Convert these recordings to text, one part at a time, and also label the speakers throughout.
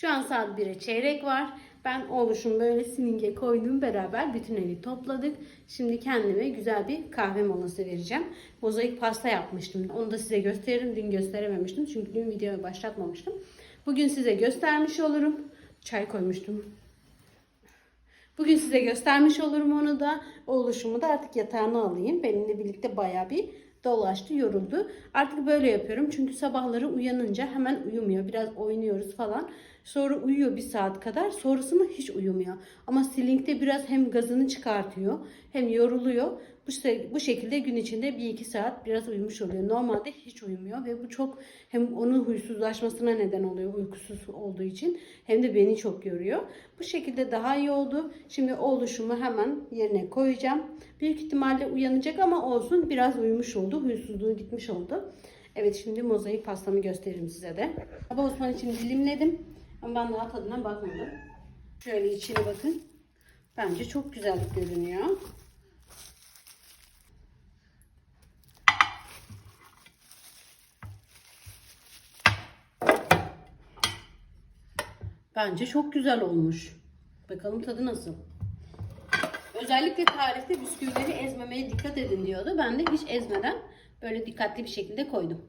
Speaker 1: Şu an saat 1'e çeyrek var. Ben oluşum böyle silinge koydum beraber bütün evi topladık. Şimdi kendime güzel bir kahve molası vereceğim. Mozaik pasta yapmıştım. Onu da size gösteririm. Dün gösterememiştim. Çünkü dün videoyu başlatmamıştım. Bugün size göstermiş olurum. Çay koymuştum. Bugün size göstermiş olurum onu da. Oluşumu da artık yatağına alayım. Benimle birlikte baya bir dolaştı, yoruldu. Artık böyle yapıyorum. Çünkü sabahları uyanınca hemen uyumuyor. Biraz oynuyoruz falan. Sonra uyuyor bir saat kadar. Sonrasında hiç uyumuyor. Ama silinkte biraz hem gazını çıkartıyor hem yoruluyor. Bu, bu şekilde gün içinde bir iki saat biraz uyumuş oluyor. Normalde hiç uyumuyor ve bu çok hem onun huysuzlaşmasına neden oluyor uykusuz olduğu için hem de beni çok yoruyor. Bu şekilde daha iyi oldu. Şimdi oluşumu hemen yerine koyacağım. Büyük ihtimalle uyanacak ama olsun biraz uyumuş oldu. Huysuzluğu gitmiş oldu. Evet şimdi mozaik pastamı gösteririm size de. Baba Osman için dilimledim. Ama ben daha tadına bakmadım. Şöyle içine bakın. Bence çok güzel görünüyor. Bence çok güzel olmuş. Bakalım tadı nasıl. Özellikle tarifte bisküvileri ezmemeye dikkat edin diyordu. Ben de hiç ezmeden böyle dikkatli bir şekilde koydum.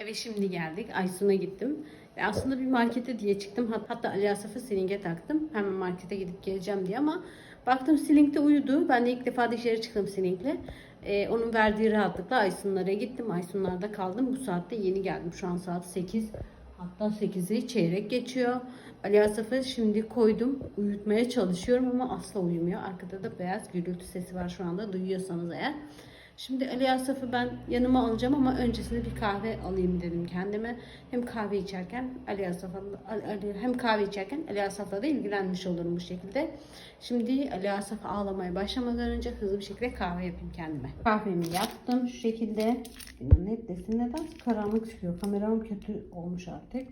Speaker 1: Evet şimdi geldik. Aysun'a gittim. Ve aslında bir markete diye çıktım. Hat- Hatta Ali Asaf'a silinge taktım. Hemen markete gidip geleceğim diye ama baktım silinkte uyudu. Ben de ilk defa dışarı çıktım silinkle. Ee, onun verdiği rahatlıkla Aysunlara gittim. Aysunlar'da kaldım. Bu saatte yeni geldim. Şu an saat 8. Hatta 8'i çeyrek geçiyor. Ali Asaf'ı şimdi koydum. Uyutmaya çalışıyorum ama asla uyumuyor. Arkada da beyaz gürültü sesi var şu anda. Duyuyorsanız eğer. Şimdi Ali Asaf'ı ben yanıma alacağım ama öncesinde bir kahve alayım dedim kendime. Hem kahve içerken Ali Asaf'la hem kahve içerken Ali Asaf'la da ilgilenmiş olurum bu şekilde. Şimdi Ali Asaf ağlamaya başlamadan önce hızlı bir şekilde kahve yapayım kendime. Kahvemi yaptım şu şekilde. Net desin neden karanlık çıkıyor. Kameram kötü olmuş artık.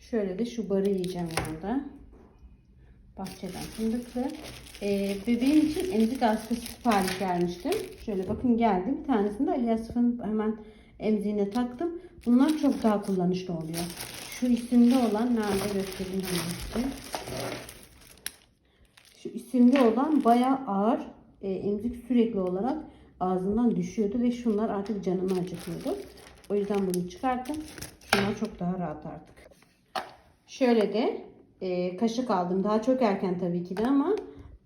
Speaker 1: Şöyle de şu barı yiyeceğim yanında. Bahçeden fındıklı. Ee, bebeğim için emzik askısı sipariş vermiştim. Şöyle bakın geldi. Bir tanesini de Ali Yasif'in hemen emziğine taktım. Bunlar çok daha kullanışlı oluyor. Şu isimli olan nerede göstereyim hangisi? Şu isimli olan bayağı ağır. Ee, emzik sürekli olarak ağzından düşüyordu ve şunlar artık canımı acıtıyordu. O yüzden bunu çıkarttım. Şunlar çok daha rahat artık. Şöyle de e, kaşık aldım. Daha çok erken tabii ki de ama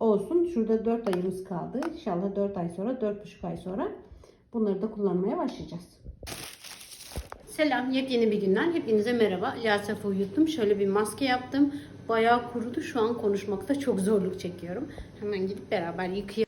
Speaker 1: olsun. Şurada 4 ayımız kaldı. İnşallah 4 ay sonra, 4,5 ay sonra bunları da kullanmaya başlayacağız. Selam, yepyeni bir günden. Hepinize merhaba. Yasaf'ı uyuttum. Şöyle bir maske yaptım. Bayağı kurudu. Şu an konuşmakta çok zorluk çekiyorum. Hemen gidip beraber yıkayalım.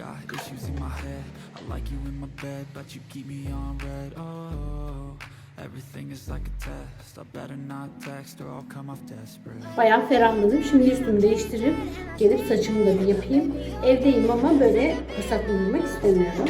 Speaker 2: got issues in my head I like you in my bed but you keep me on red Oh, everything is like a test I better not text or I'll come off desperate
Speaker 1: Bayağı ferahladım. Şimdi üstümü değiştirip gelip saçımı da bir yapayım. Evdeyim ama böyle fırsatlı bulmak istemiyorum.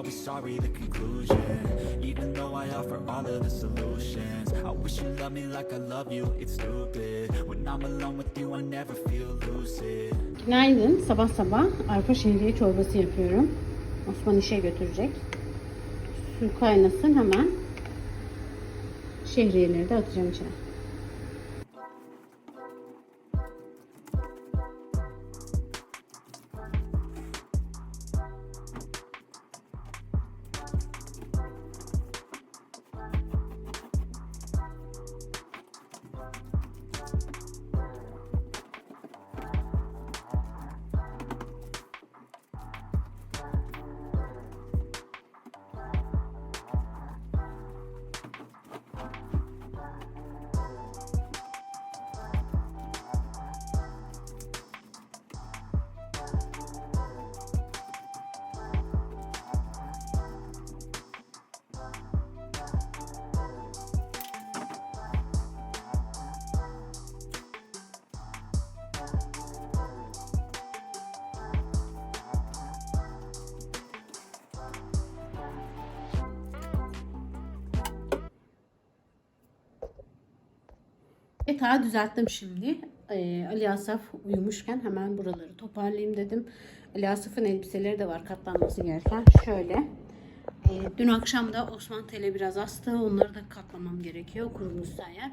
Speaker 2: always sorry, the conclusion. Even though I offer all of the solutions. I wish you loved me like I love you, it's stupid. When I'm alone with you, I never feel lucid.
Speaker 1: Günaydın, sabah sabah arpa şehriye çorbası yapıyorum. Osman işe götürecek. Su kaynasın hemen. 谢谢你的袋子装 Yatağı düzelttim şimdi. Ee, Ali Asaf uyumuşken hemen buraları toparlayayım dedim. Ali Asaf'ın elbiseleri de var katlanması gereken. Şöyle. Ee, dün akşam da Osman Tele biraz astı. Onları da katlamam gerekiyor kurumuşsa eğer.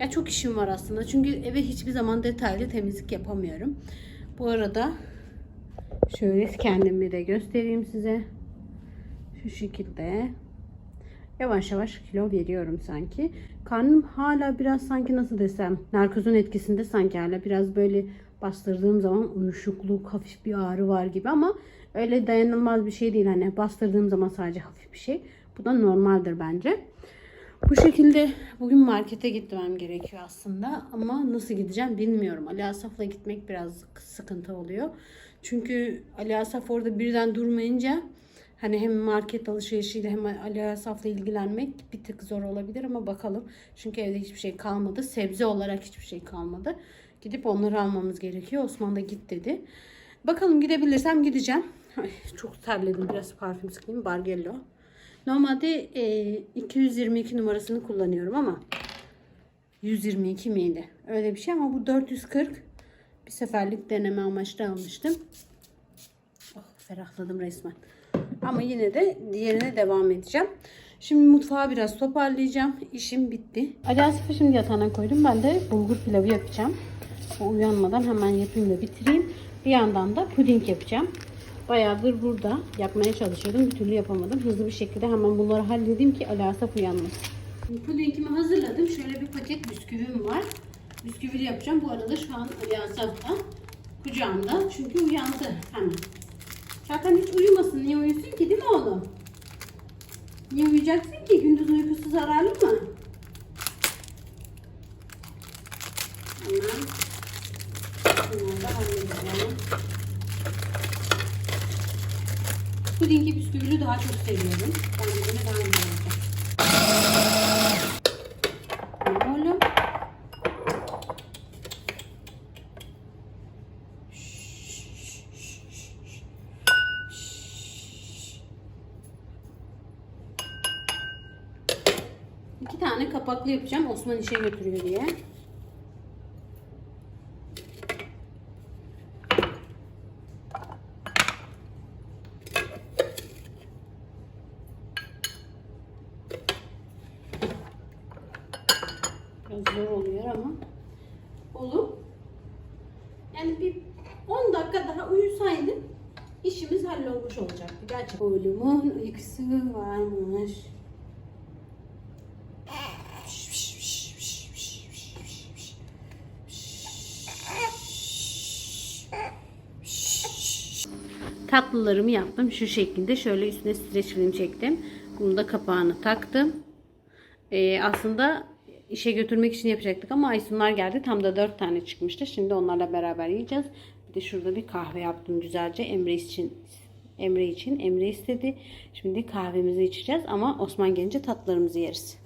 Speaker 1: Ya çok işim var aslında. Çünkü eve hiçbir zaman detaylı temizlik yapamıyorum. Bu arada şöyle kendimi de göstereyim size. Şu şekilde yavaş yavaş kilo veriyorum sanki. Karnım hala biraz sanki nasıl desem narkozun etkisinde sanki hala biraz böyle bastırdığım zaman uyuşukluk, hafif bir ağrı var gibi ama öyle dayanılmaz bir şey değil. Hani bastırdığım zaman sadece hafif bir şey. Bu da normaldir bence. Bu şekilde bugün markete gitmem gerekiyor aslında ama nasıl gideceğim bilmiyorum. Ali Asaf'la gitmek biraz sıkıntı oluyor. Çünkü Ali Asaf orada birden durmayınca hani hem market alışverişiyle hem Ali Asaf'la ilgilenmek bir tık zor olabilir ama bakalım. Çünkü evde hiçbir şey kalmadı. Sebze olarak hiçbir şey kalmadı. Gidip onları almamız gerekiyor. Osman da git dedi. Bakalım gidebilirsem gideceğim. Çok terledim. Biraz parfüm sıkayım. Bargello. Normalde e, 222 numarasını kullanıyorum ama 122 miydi? Öyle bir şey ama bu 440 bir seferlik deneme amaçlı almıştım. Oh, ferahladım resmen. Ama yine de diğerine devam edeceğim. Şimdi mutfağı biraz toparlayacağım. İşim bitti. Asif'i şimdi yatağına koydum. Ben de bulgur pilavı yapacağım. Uyanmadan hemen yapayım da bitireyim. Bir yandan da puding yapacağım. Bayağıdır burada yapmaya çalışıyordum. Bir türlü yapamadım. Hızlı bir şekilde hemen bunları halledeyim ki Ali uyanmasın. Pudingimi hazırladım. Şöyle bir paket bisküvim var. Bisküvili yapacağım. Bu arada şu an Ali Asaf da kucağımda. Çünkü uyandı hemen. Zaten hiç uyumasın. Niye uyusun ki değil mi oğlum? Niye uyuyacaksın ki? Gündüz uykusu zararlı mı? Hemen bunları da halledeceğim. Pudingi bisküvili daha çok seviyorum. Bence bunu daha güzel olacak. Ne oğlum? İki kapaklı yapacağım. Osman işe götürüyor diye. Biraz zor oluyor ama. Oğlum. Yani bir 10 dakika daha uyusaydın işimiz hallolmuş olacaktı. Gerçekten. Oğlumun uykusu varmış. Tatlılarımı yaptım şu şekilde. Şöyle üstüne streç film çektim. Bunu da kapağını taktım. Ee, aslında işe götürmek için yapacaktık ama Aysunlar geldi. Tam da 4 tane çıkmıştı. Şimdi onlarla beraber yiyeceğiz. Bir de şurada bir kahve yaptım güzelce. Emre için Emre için. Emre istedi. Şimdi kahvemizi içeceğiz ama Osman gelince tatlılarımızı yeriz.